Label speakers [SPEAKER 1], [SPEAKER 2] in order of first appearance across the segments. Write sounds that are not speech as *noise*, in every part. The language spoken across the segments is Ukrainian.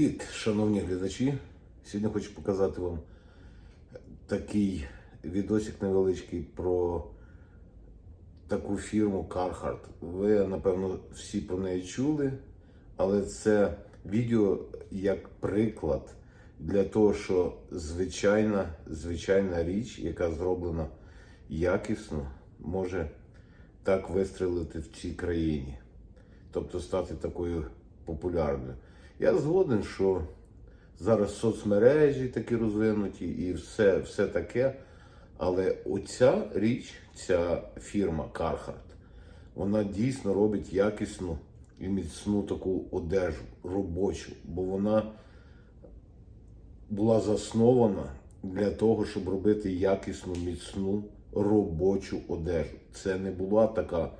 [SPEAKER 1] Привіт, шановні глядачі. Сьогодні хочу показати вам такий відосик невеличкий про таку фірму Carhartt. Ви, напевно, всі про неї чули, але це відео як приклад для того, що звичайна, звичайна річ, яка зроблена якісно, може так вистрелити в цій країні тобто стати такою популярною. Я згоден, що зараз соцмережі такі розвинуті і все, все таке. Але оця річ, ця фірма Carhartt, вона дійсно робить якісну і міцну таку одежу, робочу, бо вона була заснована для того, щоб робити якісну, міцну робочу одежу. Це не була така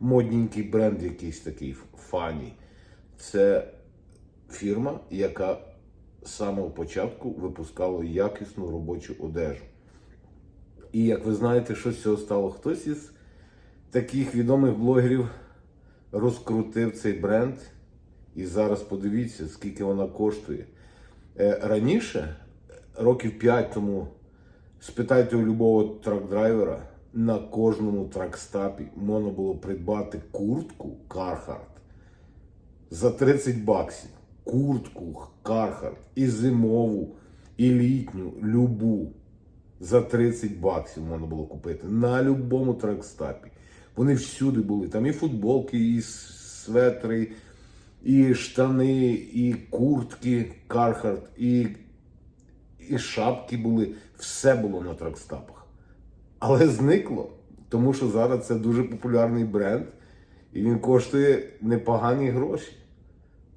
[SPEAKER 1] модненький бренд, якийсь такий фані. Це фірма, яка з самого початку випускала якісну робочу одежу. І як ви знаєте, що з цього стало? Хтось із таких відомих блогерів розкрутив цей бренд. І зараз подивіться, скільки вона коштує. Е, Раніше, років 5 тому, спитайте у любого трак-драйвера, на кожному тракстапі можна було придбати куртку Carhartt за 30 баксів. Куртку Carhartt і зимову, і літню, любу. За 30 баксів можна було купити на любому тракстапі. Вони всюди були. Там і футболки, і светри, і штани, і куртки Carhartt, і, і шапки були. Все було на тракстапах. Але зникло, тому що зараз це дуже популярний бренд, і він коштує непогані гроші.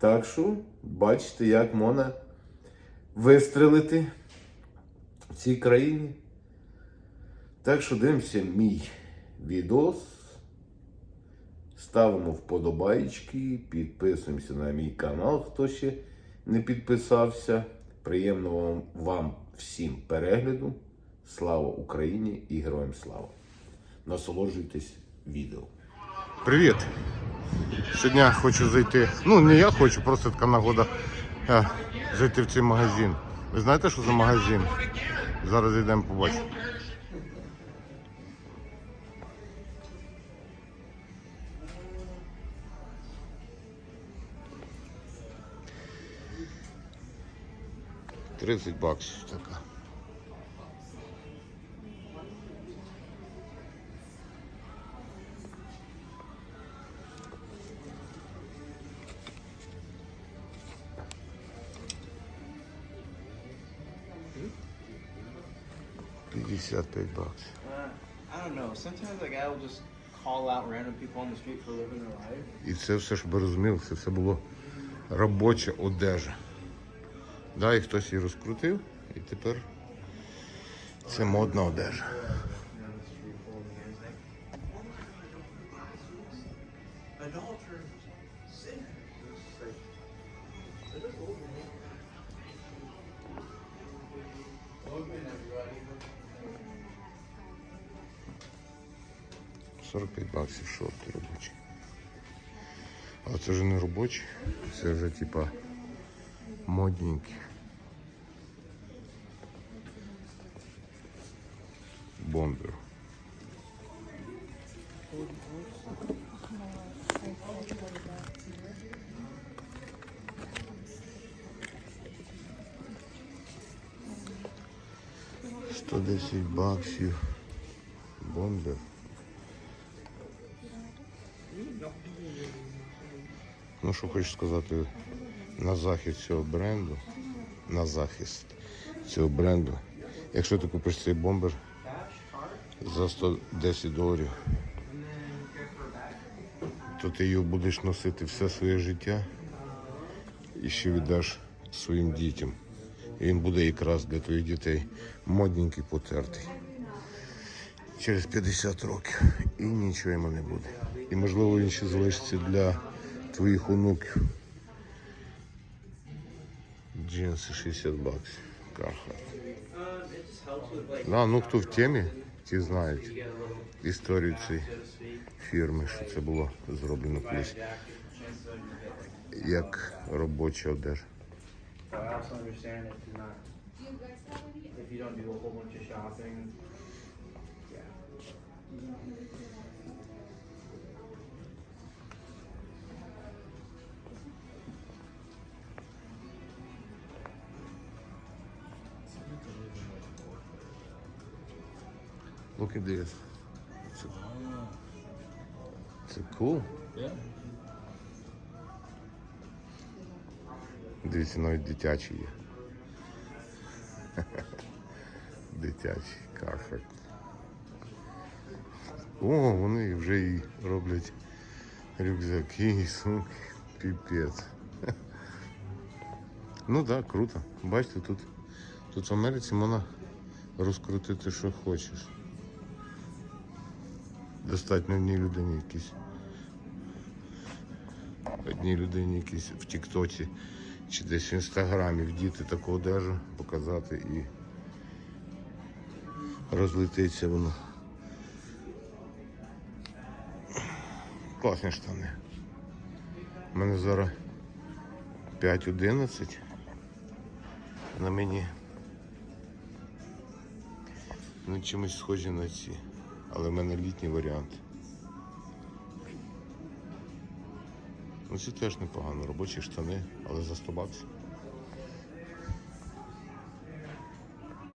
[SPEAKER 1] Так що, бачите, як можна вистрелити в цій країні. Так що дивимося мій відос. Ставимо вподобайки, підписуємося на мій канал, хто ще не підписався. Приємного вам, вам всім перегляду. Слава Україні і героям слава! Насолоджуйтесь відео.
[SPEAKER 2] Привіт! Сьогодні хочу зайти. Ну, не я хочу, просто така нагода е, зайти в цей магазин. Ви знаєте, що за магазин? Зараз йдемо побачимо. Тридцять баксів така. П'ятдесят п'ять баксів.
[SPEAKER 3] Uh, I don't know. Sometimes like I will just call out random people on the street for living their life.
[SPEAKER 2] І це все, щоб ви розуміли, це все було робоча одежа. Да, і хтось її розкрутив, і тепер це модна одежа. 45 баксів шорти робочі. Але це вже не робочі, це вже типа модненькі. Бомбер. Сто десять баксів. Бомбер. Ну, що хочу сказати на захист цього бренду, на захист цього бренду. Якщо ти купиш цей бомбер за 110 доларів, то ти його будеш носити все своє життя і ще віддаш своїм дітям. І він буде якраз для твоїх дітей модненький, потертий. Через 50 років. І нічого йому не буде. І можливо він ще залишиться для твоїх онуків. Джинси 60 баксів.
[SPEAKER 3] Um, like
[SPEAKER 2] Да, ну хто в темі, ті знають історію цієї фірми, що це було зроблено колись як робоча одежа. If you don't do a whole bunch of shopping.
[SPEAKER 1] Look at this. It's, it's cool.
[SPEAKER 4] Yeah.
[SPEAKER 1] Дивіться, навіть дитячі є. *laughs* Дитячі кафе. О, вони вже і роблять рюкзаки і сумки. Піпець. *laughs* Ну так, да, круто. Бачите, тут, тут в Америці можна розкрутити, що хочеш. Достатньо одній людині якісь. Одній людині якісь в Тіктоці чи десь в інстаграмі вдіти таку одежу, показати і розлетиться воно. Класні штани. У мене зараз 5.11. На мені ну, чимось схожі на ці. Але в мене літній варіант. Ну це теж непогано. Робочі штани, але за 100 баксів.